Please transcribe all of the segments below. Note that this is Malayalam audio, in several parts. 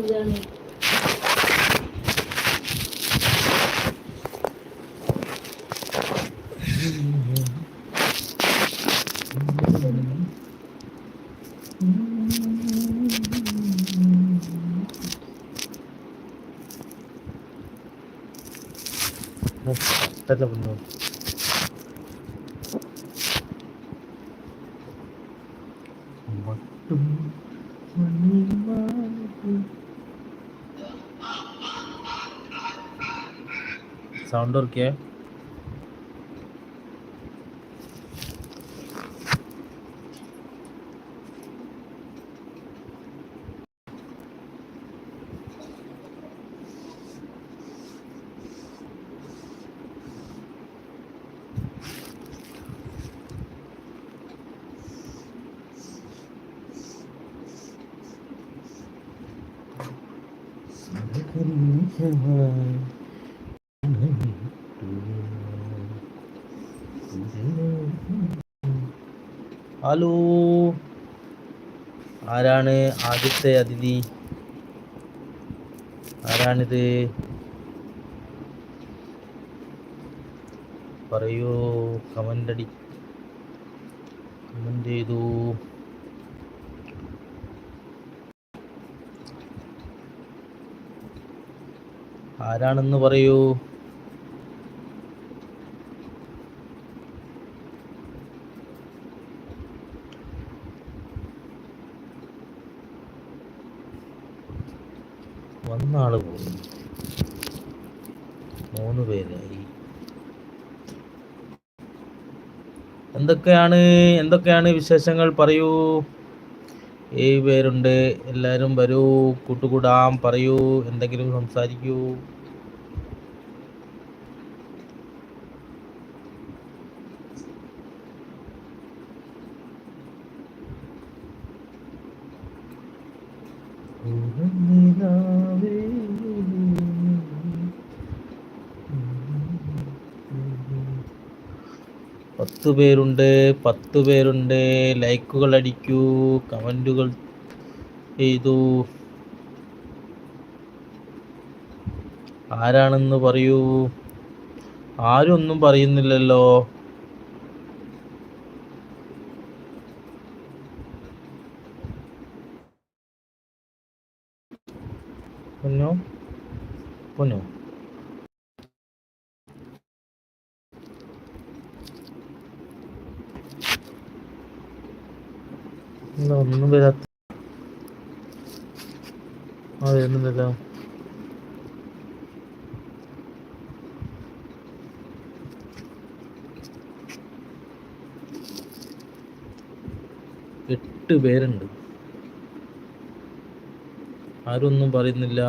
güzel. Hadi bunu. Baktım, seni baktım. Sound और क्या है Thank you. ഹലോ. ആരാണ് ആദ്യത്തെ അതിഥി? ആരാണിത്? പറയൂ കമന്റ് അടി. കമന്റ് ചെയ്തു. ആരാണെന്ന് പറയൂ. ആൾ പോയി. മൂന്ന് പേരായി. എന്തൊക്കെയാണ് എന്തൊക്കെയാണ് വിശേഷങ്ങൾ? പറയൂ. ഏഴ് പേരുണ്ട്. എല്ലാവരും വരൂ. കൂട്ടുകൂടാം. പറയൂ. എന്തെങ്കിലും സംസാരിക്കൂ. പത്ത് പേരുണ്ട് പത്ത് പേരുണ്ട്. ലൈക്കുകൾ അടിക്കൂ കമന്റുകൾ ചെയ്തു. ആരാണെന്ന് പറയൂ? ആരും ഒന്നും പറയുന്നില്ലല്ലോ. പൊന്നോ പൊന്നോ ഒന്നും ആ വരുന്നില്ലല്ലോ എട്ട് പേരുണ്ട്. ആരും ഒന്നും പറയുന്നില്ല.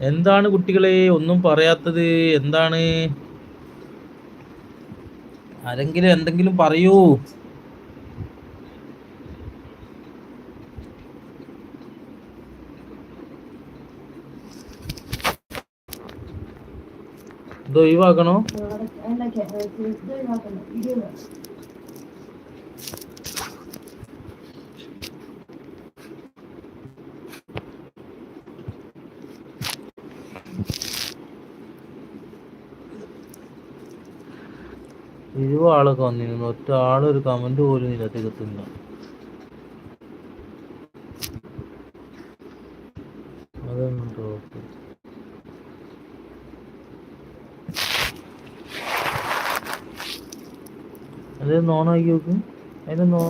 എന്താണ് കുട്ടികളെ ഒന്നും പറയാത്തത്? എന്താണ്? ആരെങ്കിലും എന്തെങ്കിലും പറയൂ. ഇത് ഒഴിവാക്കണോ ഇരുപത് ആളൊക്കെ വന്നിരുന്നു. ഒറ്റ ആളൊരു കമന്റ് പോലും ഇല്ല തികത്തില്ല അതെന്തോ ടോപ്പ് അത് നോണാക്കി നോക്ക് അതിന് നോ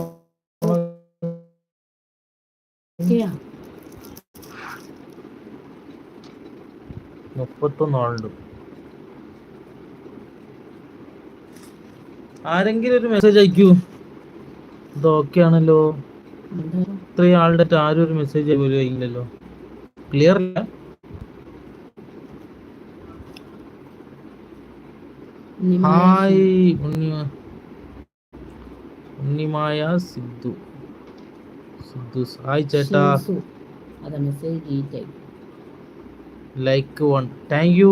മുപ്പത്തൊന്ന് ആളുണ്ട്. ആരെങ്കിലും ഒരു മെസ്സേജ് അയക്കൂ? ഇത് ഓക്കെ ആണല്ലോ. ഇത്രയും ആളുടെ ആരും ഒരു മെസ്സേജ് പോലും ക്ലിയർ അല്ല? ഹായ് ഉണ്ണിമ. ഉണ്ണിമായ സിദ്ധു സിദ്ധു ഹായ് ചേട്ടാ. ലൈക്ക് വൺ താങ്ക് യു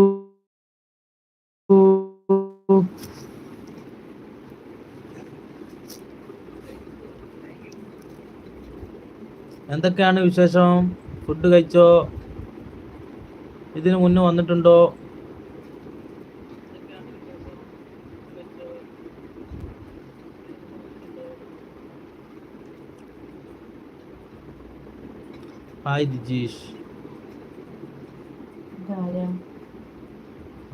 എന്തൊക്കെയാണ് വിശേഷം? ഫുഡ് കഴിച്ചോ? ഇതിനു മുന്നേ വന്നിട്ടുണ്ടോ? ഹായ് ദിജീഷ്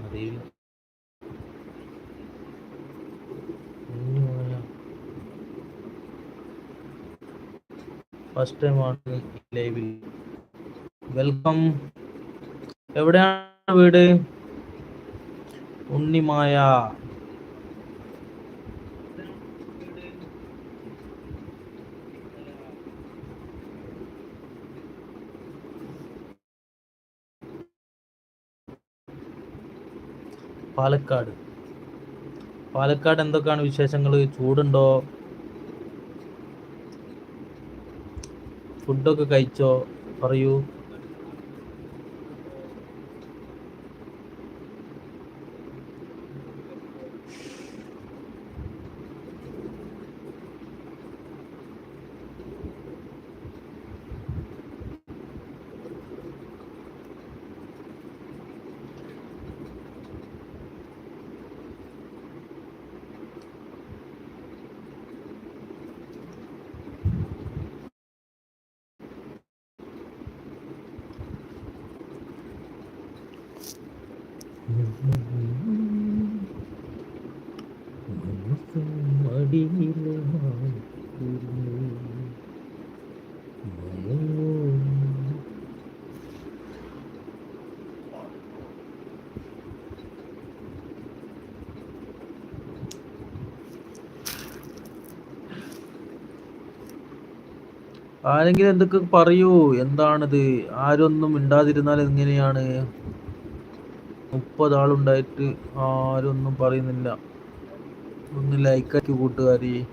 അറിയില്ല ഫസ്റ്റ് ടൈം ആണ് ലൈവിൽ വെൽക്കം എവിടെയാണ് വീട്? ഉണ്ണിമായ. പാലക്കാട്. പാലക്കാട് എന്തൊക്കെയാണ് വിശേഷങ്ങൾ ചൂടുണ്ടോ? ഫുഡൊക്കെ കഴിച്ചോ? പറയൂ. ആരെങ്കിലും എന്തൊക്കെ പറയൂ? എന്താണിത്? ആരൊന്നും മിണ്ടാതിരുന്നാൽ എങ്ങനെയാണ്? മുപ്പതാളുണ്ടായിട്ട് ആരൊന്നും പറയുന്നില്ല. ഒന്ന് ലൈക്കാക്കി കൂട്ടുകാരി.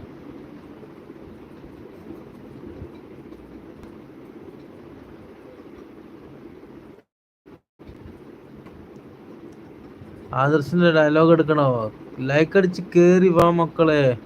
ആദർശിന്റെ ഡയലോഗ് എടുക്കണോ? ലൈക്ക് അടിച്ച് കേറി വാ മക്കളെ.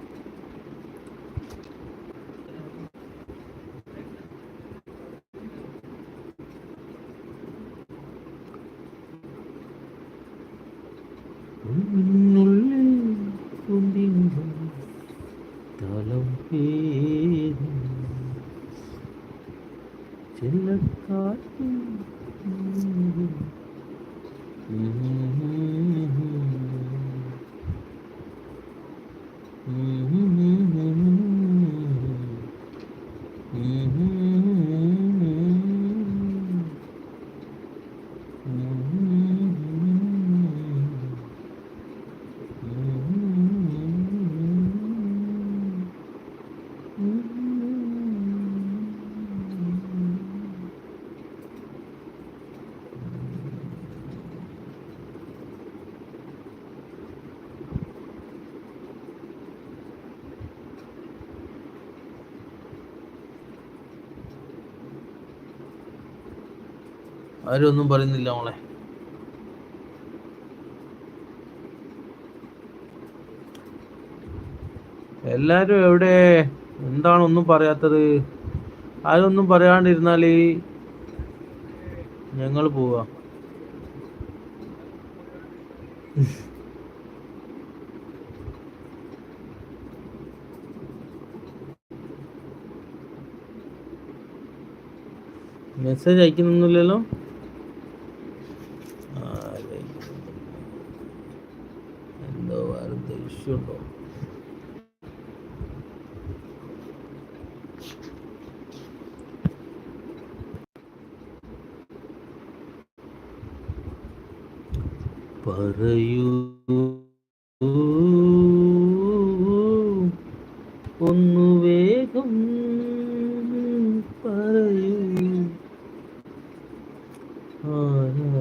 ആരും ഒന്നും പറയുന്നില്ല മോളെ. എല്ലാരും എവിടെ? എന്താണ് ഒന്നും പറയാത്തത്? ആരും ഒന്നും പറയാണ്ടിരുന്നാൽ ഞങ്ങൾ പോവാ. മെസ്സേജ് അയക്കുന്നൊന്നുമില്ലല്ലോ? 嗯嗯。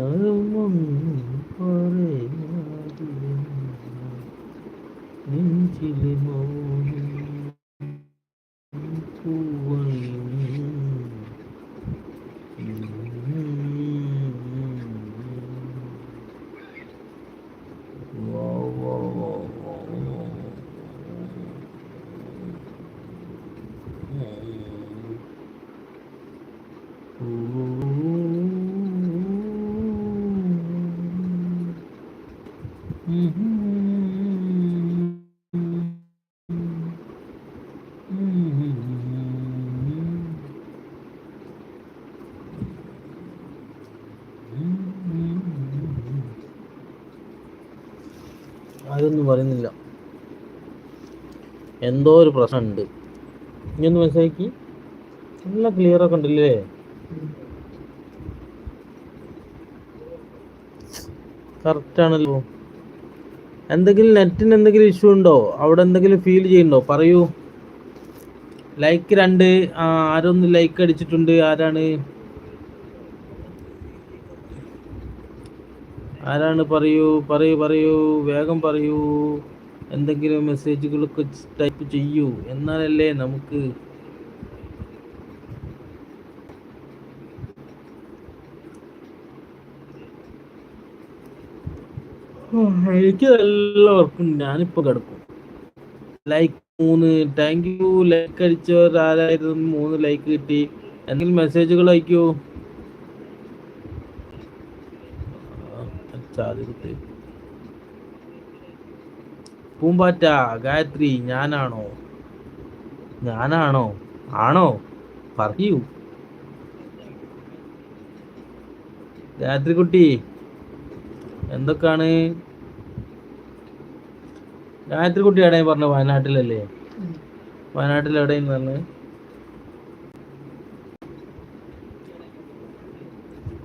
അതൊന്നും പറയുന്നില്ല. എന്തോ ഒരു പ്രശ്നമുണ്ട്. ഇനി മനസ്സിലാക്കി. നല്ല ക്ലിയർ ഒക്കെ ഉണ്ടല്ലേ? കറക്റ്റ് ആണല്ലോ. എന്തെങ്കിലും നെറ്റിന് എന്തെങ്കിലും ഇഷ്യൂ ഉണ്ടോ? അവിടെ എന്തെങ്കിലും ഫീൽ ചെയ്യുന്നുണ്ടോ? പറയൂ. ലൈക്ക് രണ്ട്. ആരൊന്ന് ലൈക്ക് അടിച്ചിട്ടുണ്ട്? ആരാണ്? ആരാണ്? പറയൂ പറയൂ പറയൂ. വേഗം പറയൂ. എന്തെങ്കിലും മെസ്സേജുകളൊക്കെ ടൈപ്പ് ചെയ്യൂ. എന്നാലല്ലേ നമുക്ക് എനിക്ക് നല്ല വർക്കുണ്ട് ഞാനിപ്പോ കിടക്കും. ലൈക്ക് മൂന്ന് താങ്ക് യു ലൈക്ക് അടിച്ചവർ ആരായിരുന്നു? മൂന്ന് ലൈക്ക് കിട്ടി. എന്തെങ്കിലും മെസ്സേജുകൾ അയക്കൂ? പൂമ്പാറ്റ ഗായത്രി ഞാനാണോ? ഞാനാണോ? ആണോ? പറയൂ. ഗായത്രി കുട്ടി എന്തൊക്കെയാണ് ഗായത്രി കുട്ടി എവിടെയും പറഞ്ഞു വയനാട്ടിലല്ലേ? വയനാട്ടിൽ എവിടെയും പറഞ്ഞു?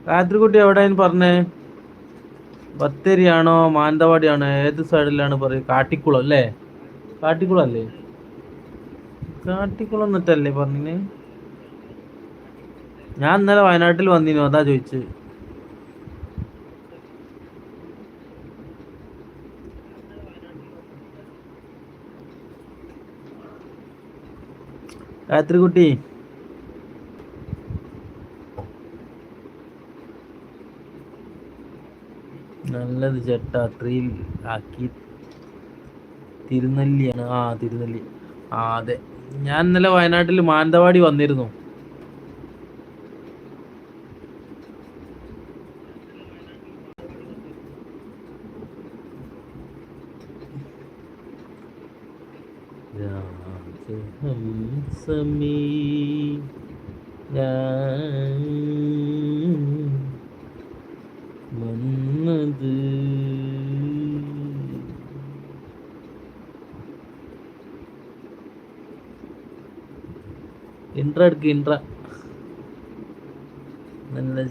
ഗായത്രി കുട്ടി എവിടെയും പറഞ്ഞേ? ബത്തേരിയാണോ? മാനന്തവാടിയാണോ? ഏത് സൈഡിലാണ് പറയുക? കാട്ടിക്കുളം അല്ലേ? കാട്ടിക്കുളം അല്ലേ? കാട്ടിക്കുളം എന്നിട്ടല്ലേ പറഞ്ഞിന്? ഞാൻ ഇന്നലെ വയനാട്ടിൽ വന്നിനു അതാ ചോദിച്ചു. ഗായത്രി കുട്ടി. നല്ലത് ചേട്ടാ ത്രീൽ ആക്കി തിരുനെല്ലിയാണ്. ആ തിരുനെല്ലി. ആ അതെ. ഞാൻ ഇന്നലെ വയനാട്ടിൽ മാനന്തവാടി വന്നിരുന്നു. രാജഹംസമേ ഞാൻ വന്നത് ഇൻട്ര എടുക്ക് ഇൻട്ര നല്ല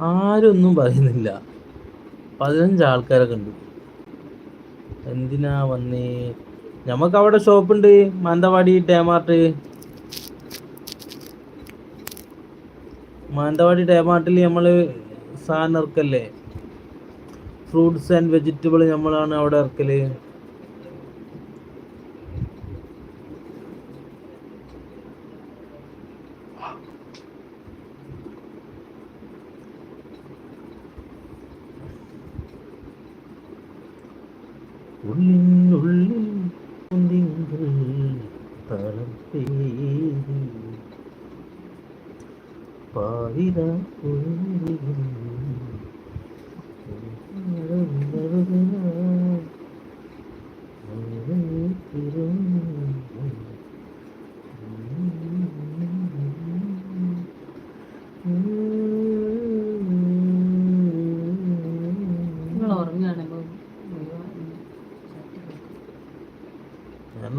ആരൊന്നും പറയുന്നില്ല. പതിനഞ്ച് ആൾക്കാരൊക്കെ ഉണ്ട് എന്തിനാ വന്നേ? നമുക്ക് അവിടെ ഷോപ്പുണ്ട്. മാനന്തവാടി ടേമാർട്ട്. മാനന്തവാടി ടേമാർട്ടിൽ നമ്മൾ സാധനം ഇറക്കല്ലേ? ഫ്രൂട്ട്സ് ആൻഡ് വെജിറ്റബിൾ നമ്മളാണ് അവിടെ ഇറക്കൽ. ഉള്ളിനുള്ളിൽ കുന്തിങ്കൾ താളം പേരി പാതിര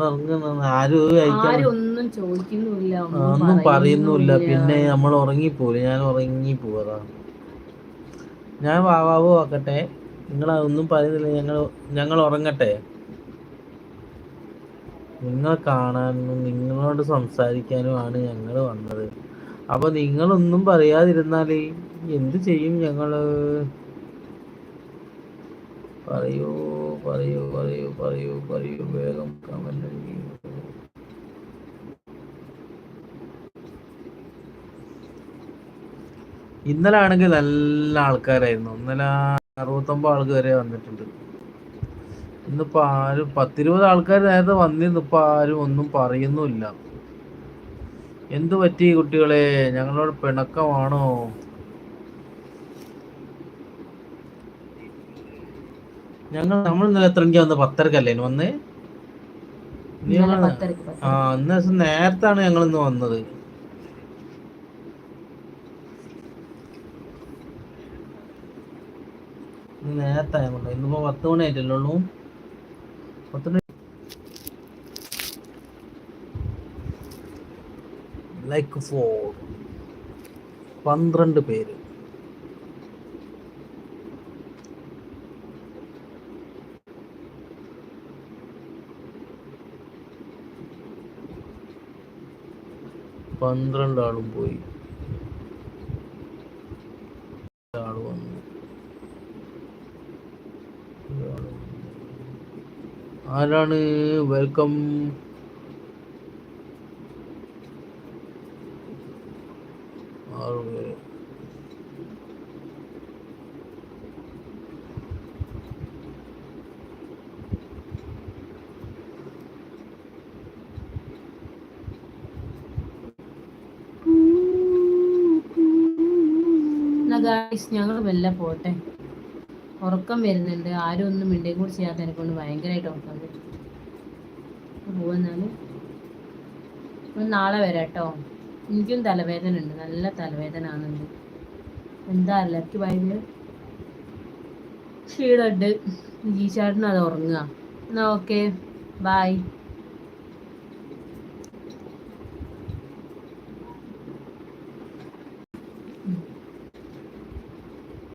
കിടന്നുറങ്ങുന്ന ആരും കഴിക്കാൻ ആരും ഒന്നും ചോദിക്കുന്നുമില്ല ഒന്നും പറയുന്നുമില്ല. പിന്നെ നമ്മൾ ഉറങ്ങിപ്പോലെ ഞാൻ ഉറങ്ങി ഉറങ്ങിപ്പോവാ ഞാൻ വാവാവോ ആക്കട്ടെ. നിങ്ങൾ ഒന്നും പറയുന്നില്ല. ഞങ്ങൾ ഞങ്ങൾ ഉറങ്ങട്ടെ. നിങ്ങളെ കാണാനും നിങ്ങളോട് സംസാരിക്കാനുമാണ് ഞങ്ങൾ വന്നത്. അപ്പൊ നിങ്ങളൊന്നും പറയാതിരുന്നാൽ എന്ത് ചെയ്യും ഞങ്ങൾ? പറയൂ പറയൂ പറയൂ പറയൂ പറയൂ. വേഗം കമന്റ് ഇന്നലെ ആണെങ്കിൽ നല്ല ആൾക്കാരായിരുന്നു. ഇന്നലെ അറുപത്തൊമ്പത് ആൾക്ക് വരെ വന്നിട്ടുണ്ട്. ഇന്നിപ്പോ ആരും പത്തിരുപത് ആൾക്കാർ നേരത്തെ വന്നിരുന്നു. ഇപ്പൊ ആരും ഒന്നും പറയുന്നുമില്ല. എന്തു പറ്റി കുട്ടികളെ? ഞങ്ങളോട് പിണക്കമാണോ? ഞങ്ങൾ നമ്മൾ ഇന്നലെ എത്ര മണിക്കാ വന്ന് പത്തരക്കല്ലേ വന്ന്? ആ ഇന്ന ദിവസം നേരത്താണ് ഞങ്ങൾ ഇന്ന് വന്നത്. നേരത്തായതുകൊണ്ട് ഇന്നിപ്പോ പത്ത് മണി ആയിട്ടല്ലേ ഉള്ളൂ. പത്ത് മണി ലൈക്ക് ഫോർ പന്ത്രണ്ട് പേര്. പന്ത്രണ്ട് ആളും പോയി. ആരാണ്? വെൽക്കം ആറ് പേര് ഞങ്ങൾ മെല്ലെ പോട്ടെ. ഉറക്കം വരുന്നുണ്ട്. ആരും ഒന്നും മിണ്ടേയും കൂടി ചെയ്യാത്ത എന്നെ കൊണ്ട് ഭയങ്കരമായിട്ട് ഉറക്കം വരും. പോകുന്നാൽ നാളെ വരാം കേട്ടോ എനിക്കും തലവേദന ഉണ്ട്. നല്ല തലവേദന ആണെന്നുണ്ട് എന്താ അല്ലക്ക് ഭയങ്കര? ക്ഷീണമുണ്ട്. ജീച്ചാട്ടിന് അത് ഉറങ്ങുക. എന്നാ ഓക്കെ. ബായ്